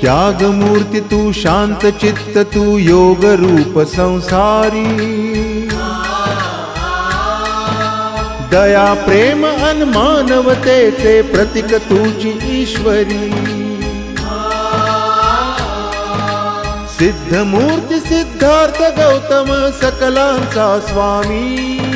त्यागमूर्ति तू शांत चित्त तू योग रूप संसारी। दया प्रेम अन मानवतेचे प्रतीक तुझी ईश्वरी। सिद्धमूर्ति सिद्धार्थ गौतम सकलांचा स्वामी।